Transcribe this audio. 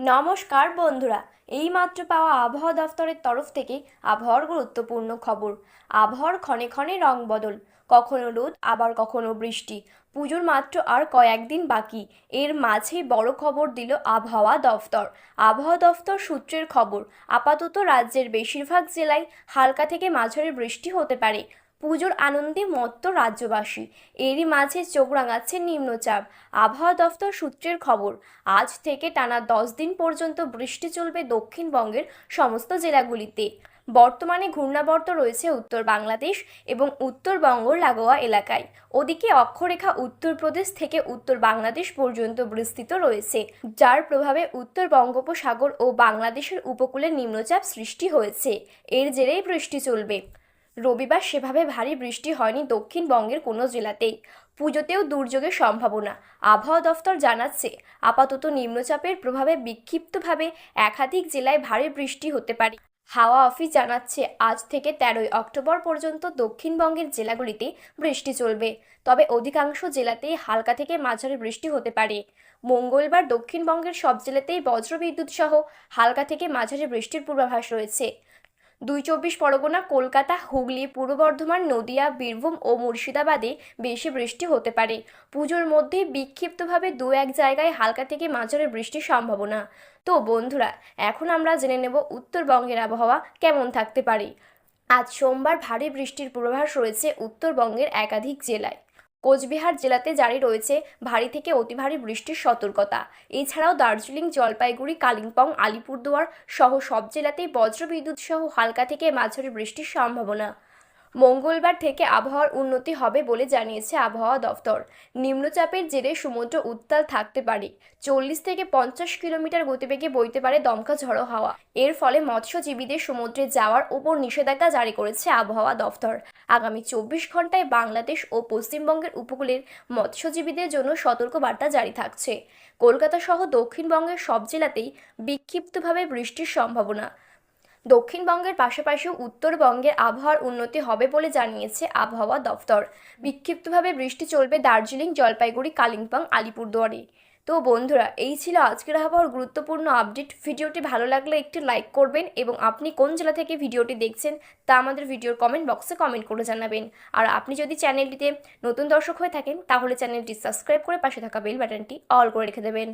নমস্কার বন্ধুরা, এইমাত্র পাওয়া আবহাওয়া দফতরের তরফ থেকে আবহাওয়ার গুরুত্বপূর্ণ খবর। আবহাওয়ার ক্ষণে ক্ষণে রং বদল, কখনো রোদ, আবার কখনো বৃষ্টি। পুজোর মাত্র আর কয়েকদিন বাকি, এর মাঝে বড় খবর দিল আবহাওয়া দফতর। আবহাওয়া দফতর সূত্রের খবর, আপাতত রাজ্যের বেশিরভাগ জেলায় হালকা থেকে মাঝারি বৃষ্টি হতে পারে। পুজোর আনন্দে মত্ত রাজ্যবাসী। এরই মাঝে চোখ রাঙাচ্ছে নিম্নচাপ। আবহাওয়া দফতর সূত্রের খবর, আজ থেকে টানা দশ দিন পর্যন্ত বৃষ্টি চলবে দক্ষিণবঙ্গের সমস্ত জেলাগুলিতে। বর্তমানে ঘূর্ণাবর্ত রয়েছে উত্তর বাংলাদেশ এবং উত্তরবঙ্গ লাগোয়া এলাকায়। ওদিকে অক্ষরেখা উত্তরপ্রদেশ থেকে উত্তর বাংলাদেশ পর্যন্ত বিস্তৃত রয়েছে, যার প্রভাবে উত্তর বঙ্গোপসাগর ও বাংলাদেশের উপকূলে নিম্নচাপ সৃষ্টি হয়েছে। এর জেরেই বৃষ্টি চলবে। রবিবার সেভাবে ভারী বৃষ্টি হয়নি দক্ষিণবঙ্গের কোনো জেলাতেই। পুজোতেও দুর্যোগের সম্ভাবনা। আবহাওয়া দফতর জানাচ্ছে, আপাতত নিম্নচাপের প্রভাবে বিক্ষিপ্তভাবে একাধিক জেলায় ভারী বৃষ্টি হতে পারে। হাওয়া অফিস জানাচ্ছে, আজ থেকে তেরোই অক্টোবর পর্যন্ত দক্ষিণবঙ্গের জেলাগুলিতে বৃষ্টি চলবে। তবে অধিকাংশ জেলাতেই হালকা থেকে মাঝারি বৃষ্টি হতে পারে। মঙ্গলবার দক্ষিণবঙ্গের সব জেলাতেই বজ্রবিদ্যুৎ সহ হালকা থেকে মাঝারি বৃষ্টির পূর্বাভাস রয়েছে। দুই চব্বিশ পরগনা, কলকাতা, হুগলি, পূর্ব বর্ধমান, নদিয়া, বীরভূম ও মুর্শিদাবাদে বেশি বৃষ্টি হতে পারে। পুজোর মধ্যে বিক্ষিপ্তভাবে দু এক জায়গায় হালকা থেকে মাঝারি বৃষ্টির সম্ভাবনা। তো বন্ধুরা, এখন আমরা জেনে নেব উত্তরবঙ্গের আবহাওয়া কেমন থাকতে পারে। আজ সোমবার ভারী বৃষ্টির পূর্বাভাস রয়েছে উত্তরবঙ্গের একাধিক জেলায়। কোচবিহার জেলাতে জারি রয়েছে ভারী থেকে অতি ভারী বৃষ্টির সতর্কতা। এছাড়াও দার্জিলিং, জলপাইগুড়ি, কালিম্পং, আলিপুরদুয়ার সহ সব জেলাতেই বজ্রবিদ্যুৎ সহ হালকা থেকে মাঝারি বৃষ্টির সম্ভাবনা। মঙ্গলবার থেকে আবহাওয়ার উন্নতি হবে বলে জানিয়েছে আবহাওয়া দফতর নিম্নচাপের জেরে সমুদ্র উত্তাল থাকতে পারে। চল্লিশ থেকে পঞ্চাশ কিলোমিটার গতিবেগে বইতে পারে দমকা ঝড়ো হাওয়া। এর ফলে মৎস্যজীবীদের সমুদ্রে যাওয়ার উপর নিষেধাজ্ঞা জারি করেছে আবহাওয়া দফতর আগামী চব্বিশ ঘন্টায় বাংলাদেশ ও পশ্চিমবঙ্গের উপকূলের মৎস্যজীবীদের জন্য সতর্কবার্তা জারি থাকছে। কলকাতা সহ দক্ষিণবঙ্গের সব জেলাতেই বিক্ষিপ্তভাবে বৃষ্টির সম্ভাবনা। দক্ষিণবঙ্গের পাশাপাশি উত্তরবঙ্গের আবহাওয়ার উন্নতি হবে বলে জানিয়েছে আবহাওয়া দফতর বিক্ষিপ্তভাবে বৃষ্টি চলবে দার্জিলিং, জলপাইগুড়ি, কালিম্পং, আলিপুরদুয়ারে। তো বন্ধুরা, এই ছিল আজকের আবহাওয়ার গুরুত্বপূর্ণ আপডেট। ভিডিওটি ভালো লাগলে একটি লাইক করবেন এবং আপনি কোন জেলা থেকে ভিডিওটি দেখছেন তা আমাদের ভিডিওর কমেন্ট বক্সে কমেন্ট করে জানাবেন। আর আপনি যদি চ্যানেলটিতে নতুন দর্শক হয়ে থাকেন, তাহলে চ্যানেলটি সাবস্ক্রাইব করে পাশে থাকা বেল বাটনটি অল করে রেখে দেবেন।